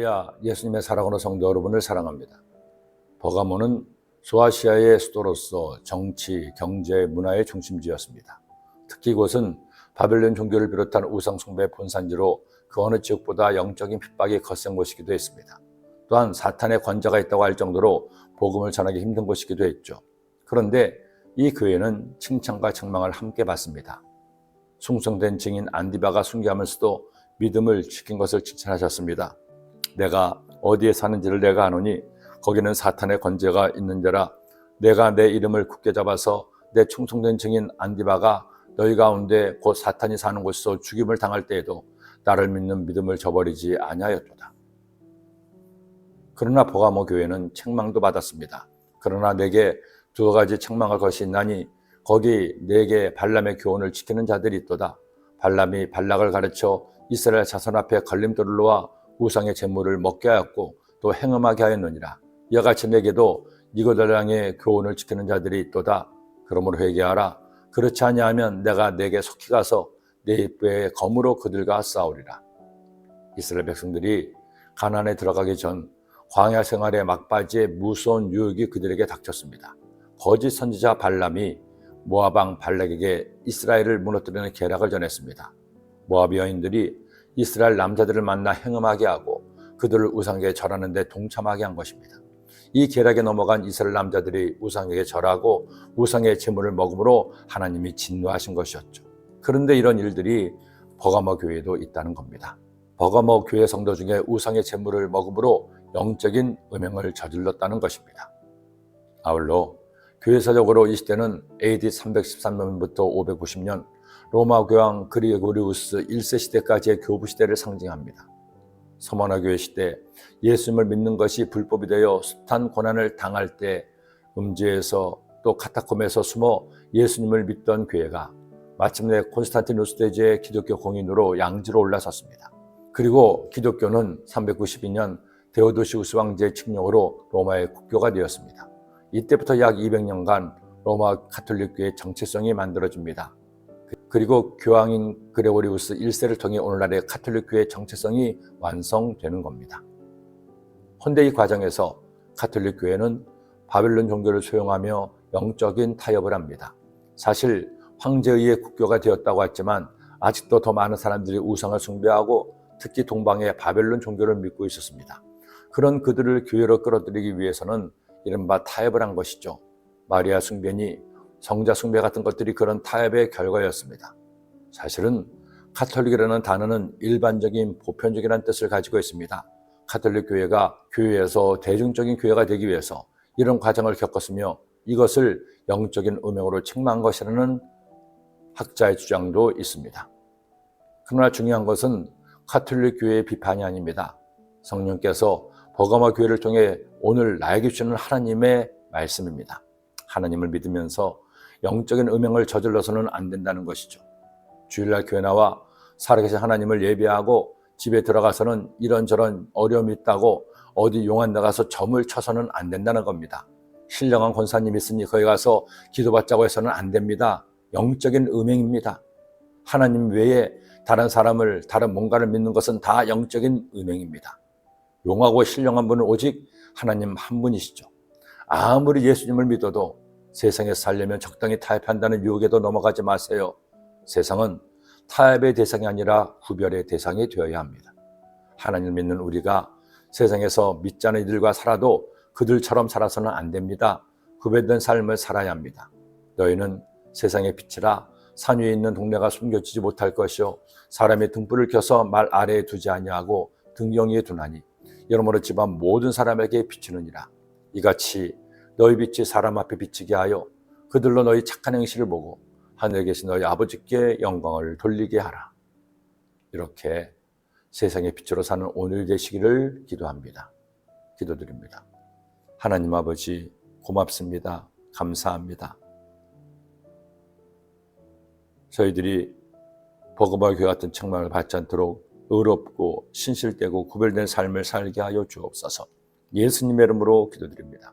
할렐루야 예수님의 사랑으로 성도 여러분을 사랑합니다. 버가모는 소아시아의 수도로서 정치, 경제, 문화의 중심지였습니다. 특히 이곳은 바벨론 종교를 비롯한 우상 숭배 본산지로 그 어느 지역보다 영적인 핍박이 거센 곳이기도 했습니다. 또한 사탄의 권자가 있다고 할 정도로 복음을 전하기 힘든 곳이기도 했죠. 그런데 이 교회는 칭찬과 책망을 함께 받습니다. 숭성된 증인 안디바가 순교하면서도 믿음을 지킨 것을 칭찬하셨습니다. 내가 어디에 사는지를 내가 아노니 거기는 사탄의 권세가 있는 데라 내가 내 이름을 굳게 잡아서 내 충성된 증인 안디바가 너희 가운데 곧 사탄이 사는 곳에서 죽임을 당할 때에도 나를 믿는 믿음을 저버리지 아니하였도다. 그러나 보가모 교회는 책망도 받았습니다. 그러나 내게 두 가지 책망할 것이 있나니 거기 내게 발람의 교훈을 지키는 자들이 있도다. 발람이 발락을 가르쳐 이스라엘 자손 앞에 걸림돌을 놓아 우상의 재물을 먹게 하였고 또 행음하게 하였느니라. 이와 같이 내게도 향해 교훈을 지키는 자들이 있도다. 그러므로 회개하라. 그렇지 아니하면 내가 내게 속히 가서 내 입에 검으로 그들과 싸우리라. 이스라엘 백성들이 가난에 들어가기 전 광야 생활의 막바지에 무서운 유혹이 그들에게 닥쳤습니다. 거짓 선지자 발람이 모아방 발락에게 이스라엘을 무너뜨리는 계략을 전했습니다. 모압 여인들이 이스라엘 남자들을 만나 행음하게 하고 그들을 우상에게 절하는 데 동참하게 한 것입니다. 이 계략에 넘어간 이스라엘 남자들이 우상에게 절하고 우상의 제물을 먹음으로 하나님이 진노하신 것이었죠. 그런데 이런 일들이 버가모 교회에도 있다는 겁니다. 버가모 교회 성도 중에 우상의 제물을 먹음으로 영적인 음행을 저질렀다는 것입니다. 아울러 교회사적으로 이 시대는 AD 313년부터 590년 로마 교황 그리고리우스 1세 시대까지의 교부 시대를 상징합니다. 서머나 교회 시대 예수님을 믿는 것이 불법이 되어 숱한 고난을 당할 때 음지에서 또 카타콤에서 숨어 예수님을 믿던 교회가 마침내 콘스탄티누스 대제의 기독교 공인으로 양지로 올라섰습니다. 그리고 기독교는 392년 데오도시우스 왕제의 칙령으로 로마의 국교가 되었습니다. 이때부터 약 200년간 로마 카톨릭교의 정체성이 만들어집니다. 그리고 교황인 그레고리우스 1세를 통해 오늘날의 카톨릭교의 정체성이 완성되는 겁니다. 헌데 이 과정에서 카톨릭 교회는 바벨론 종교를 소용하며 영적인 타협을 합니다. 사실 황제의 국교가 되었다고 했지만 아직도 더 많은 사람들이 우상을 숭배하고 특히 동방의 바벨론 종교를 믿고 있었습니다. 그런 그들을 교회로 끌어들이기 위해서는 이른바 타협을 한 것이죠. 마리아 숭배니 성자 숭배 같은 것들이 그런 타협의 결과였습니다. 사실은 카톨릭이라는 단어는 일반적인 보편적이라는 뜻을 가지고 있습니다. 카톨릭 교회가 교회에서 대중적인 교회가 되기 위해서 이런 과정을 겪었으며 이것을 영적인 음행으로 책망한 것이라는 학자의 주장도 있습니다. 그러나 중요한 것은 카톨릭 교회의 비판이 아닙니다. 성령께서 버가마 교회를 통해 오늘 나에게 주시는 하나님의 말씀입니다. 하나님을 믿으면서 영적인 음행을 저질러서는 안 된다는 것이죠. 주일날 교회 나와 살아계신 하나님을 예배하고 집에 들어가서는 이런저런 어려움이 있다고 어디 용안 나가서 점을 쳐서는 안 된다는 겁니다. 신령한 권사님 있으니 거기 가서 기도받자고 해서는 안 됩니다. 영적인 음행입니다. 하나님 외에 다른 사람을, 다른 뭔가를 믿는 것은 다 영적인 음행입니다. 용하고 신령한 분은 오직 하나님 한 분이시죠. 아무리 예수님을 믿어도 세상에 살려면 적당히 타협한다는 유혹에도 넘어가지 마세요. 세상은 타협의 대상이 아니라 구별의 대상이 되어야 합니다. 하나님을 믿는 우리가 세상에서 믿지 않은 이들과 살아도 그들처럼 살아서는 안 됩니다. 구별된 삶을 살아야 합니다. 너희는 세상의 빛이라 산 위에 있는 동네가 숨겨지지 못할 것이요 사람의 등불을 켜서 말 아래에 두지 아니하고 등경 위에 두나니 여러모로 집안 모든 사람에게 비치느니라 이같이 너희 빛이 사람 앞에 비치게 하여 그들로 너희 착한 행실을 보고 하늘에 계신 너희 아버지께 영광을 돌리게 하라. 이렇게 세상의 빛으로 사는 오늘 되시기를 기도합니다. 기도드립니다. 하나님 아버지 고맙습니다. 감사합니다. 저희들이 버거바 교회 같은 책망을 받지 않도록 의롭고 신실되고 구별된 삶을 살게 하여 주옵소서. 예수님의 이름으로 기도드립니다.